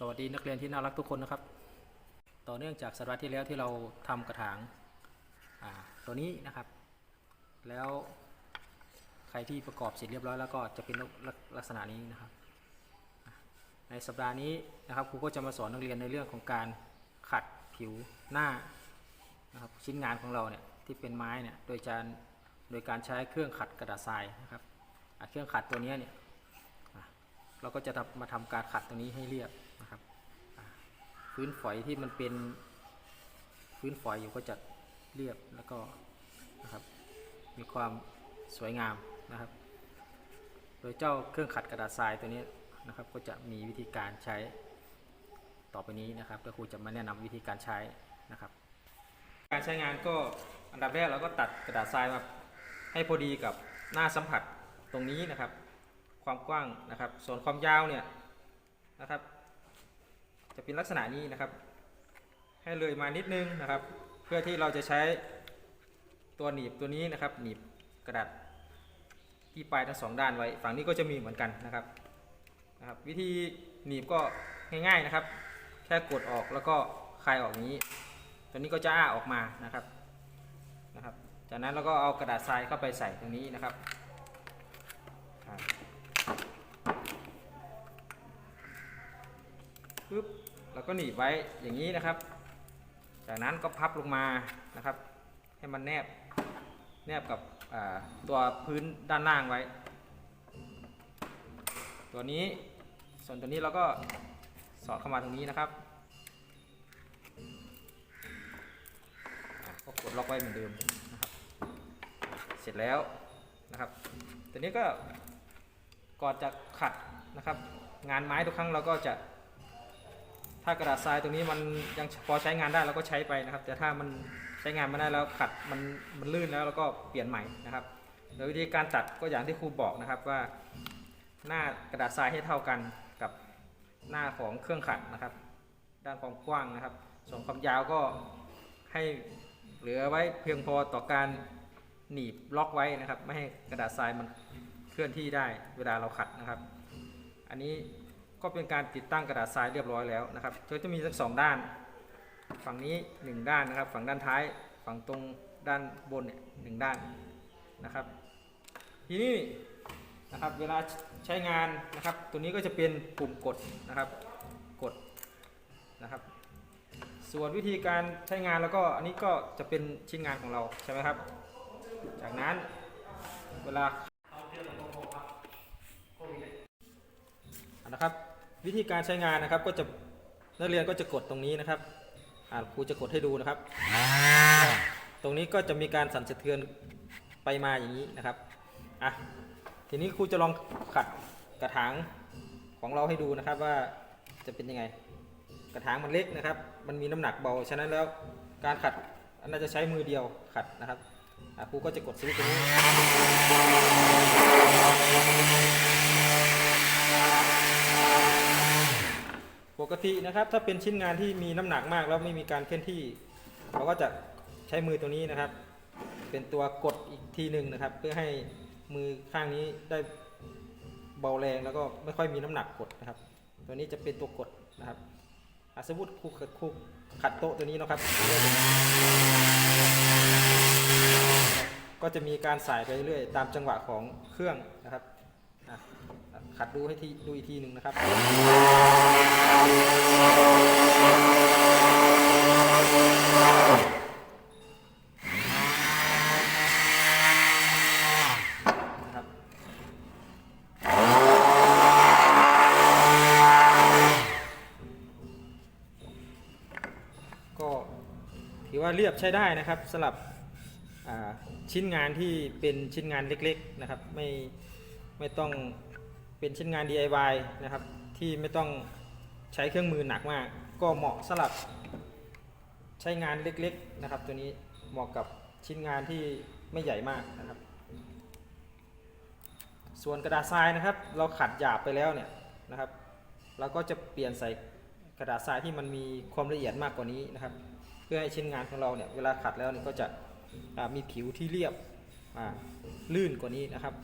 สวัสดีนักเรียนที่น่ารักทุกคนนะครับ ต่อเนื่องจากสัปดาห์ที่แล้วที่เราทำกระถางตัวนี้นะครับ แล้วใครที่ประกอบเสร็จเรียบร้อยแล้วก็จะเป็นลักลักษณะนี้นะครับ ในสัปดาห์นี้นะครับครูก็จะมาสอนนักเรียนในเรื่องของการขัดผิวหน้านะครับชิ้นงานของเราเนี่ยที่เป็นไม้เนี่ยโดยการโดยการใช้เครื่องขัดกระดาษทรายนะครับเครื่องขัดตัวนี้เนี่ยเราก็จะมาทำการขัดตรงนี้ให้เรียบ นะครับพื้นฝอยที่มันเป็นพื้นฝอยอยู่ก็จะเรียบแล้วก็นะครับมีความสวยงามนะครับ โดยเจ้าเครื่องขัดกระดาษทรายตัวนี้นะครับก็จะมีวิธีการใช้ต่อไปนี้นะครับก็ครูจะมาแนะนำวิธีการใช้นะครับ การใช้งานก็อันดับแรกเราก็ตัดกระดาษทรายมาให้พอดีกับหน้าสัมผัสตรงนี้นะครับ ความกว้างนะครับ ส่วนความยาวเนี่ยนะครับ จะเป็นลักษณะนี้นะครับ ให้เลยมานิดนึงนะครับ เพื่อที่เราจะใช้ตัวหนีบตัวนี้นะครับ หนีบกระดาษที่ปลายทั้งสองด้านไว้ ฝั่งนี้ก็จะมีเหมือนกันนะครับนะครับ วิธีหนีบก็ง่ายๆนะครับ แค่กดออกแล้วก็คลายออกนี้ ตัวนี้ก็จะอ้าออกมานะครับนะครับ จากนั้นเราก็เอากระดาษทรายเข้าไปใส่ตรงนี้นะครับปึ๊บ เราก็หนีบไว้อย่างนี้นะครับ จากนั้นก็พับลงมานะครับ ให้มันแนบแนบกับตัวพื้นด้านล่างไว้ ตัวนี้ส่วนตัวนี้เราก็สอดเข้ามาตรงนี้นะครับก็กดล็อกไว้เหมือนเดิมนะครับ เสร็จแล้วนะครับ ตัวนี้ก็ก่อนจะขัดนะครับ งานไม้ทุกครั้งเราก็จะ ถ้ากระดาษทรายตรงนี้มันยังพอใช้งานได้เราก็ใช้ไปนะครับ แต่ถ้ามันใช้งานไม่ได้แล้วขัดมันมันลื่นแล้วเราก็เปลี่ยนใหม่นะครับโดยวิธีการตัดก็อย่างที่ครูบอกนะครับว่า หน้ากระดาษทรายให้เท่ากันกับหน้าของเครื่องขัดนะครับ ด้านความกว้างนะครับ ส่วนความยาวก็ให้เหลือไว้เพียงพอต่อการหนีบล็อกไว้นะครับ ไม่ให้กระดาษทรายมันเคลื่อนที่ได้เวลาเราขัดนะครับ อันนี้ ก็เป็นการติดตั้งกระดาษทรายเรียบร้อยแล้วนะครับก็จะมีทั้งสองด้าน ฝั่งนี้หนึ่งด้านนะครับ ฝั่งด้านท้าย ฝั่งตรงด้านบนเนี่ยหนึ่งด้านนะครับ ทีนี้นะครับเวลาใช้งานนะครับ ตัวนี้ก็จะเป็นปุ่มกดนะครับ กดนะครับ ส่วนวิธีการใช้งานแล้วก็อันนี้ก็จะเป็นชิ้นงานของเราใช่ไหมครับ จากนั้นเวลานะครับ วิธีการใช้งานนะครับก็จะนักเรียนก็จะกดตรงนี้นะครับอ่าครูจะกดให้ดูนะครับ ตรงนี้ก็จะมีการสั่นสะเทือนไปมาอย่างนี้นะครับอะทีนี้ครูจะลองขัดกระถางของเราให้ดูนะครับว่าจะเป็นยังไง กระถางมันเล็กนะครับ มันมีน้ำหนักเบาฉะนั้นแล้วการขัดอันน่าจะใช้มือเดียวขัดนะครับอะครูก็จะกดสวิตช์ตรงนี้ ปกตินะครับถ้าเป็นชิ้นงานที่มีน้ำหนักมากแล้วไม่มีการเคลื่อนที่เราก็จะใช้มือตัวนี้นะครับ เป็นตัวกดอีกทีหนึ่งนะครับ เพื่อให้มือข้างนี้ได้เบาแรงแล้วก็ไม่ค่อยมีน้ำหนักกดนะครับ ตัวนี้จะเป็นตัวกดนะครับอะสมมติครูขัดครูขัดโต๊ะตัวนี้นะครับ ก็จะมีการสายไปเรื่อยตามจังหวะของเครื่องนะครับ ขัดดูให้ทีดูอีกทีหนึ่งนะครับนะครับ ก็ถือว่าเรียบใช้ได้นะครับสำหรับชิ้นงานที่เป็นชิ้นงานเล็กๆนะครับ ไม่ไม่ต้อง เป็นชิ้นงาน DIY นะครับ ที่ไม่ต้องใช้เครื่องมือหนักมาก ก็เหมาะสำหรับใช้งานเล็กๆนะครับ ตัวนี้เหมาะกับชิ้นงานที่ไม่ใหญ่มากนะครับ ส่วนกระดาษทรายนะครับ เราขัดหยาบไปแล้วเนี่ยนะครับเราก็จะเปลี่ยนใส่กระดาษทรายที่มันมีความละเอียดมากกว่านี้นะครับ เพื่อให้ชิ้นงานของเราเนี่ยเวลาขัดแล้วเนี่ยก็จะมีผิวที่เรียบลื่นกว่านี้นะครับ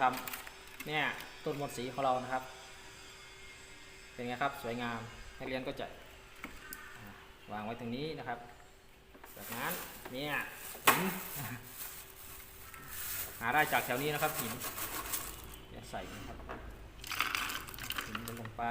ทำเนี่ยต้นมนสีของเรานะครับ เป็นไงครับสวยงามนักเรียนก็จะวางไว้ตรงนี้นะครับจากนั้นเนี่ยหินหาได้จากแถวนี้นะครับหินใส่นะครับหินลงไป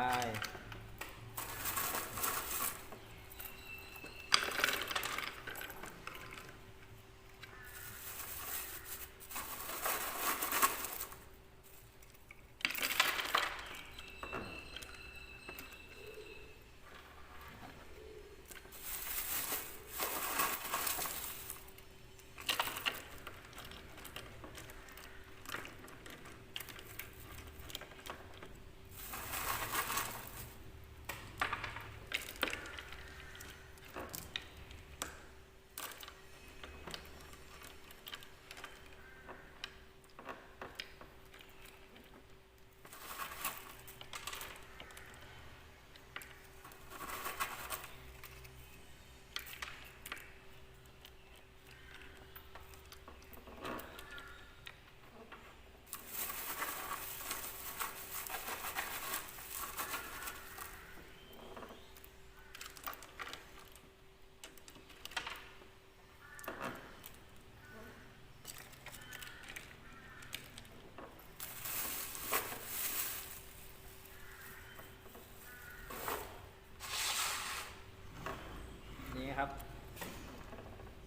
ครับ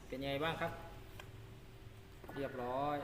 เป็นยังไงบ้างครับ เรียบร้อย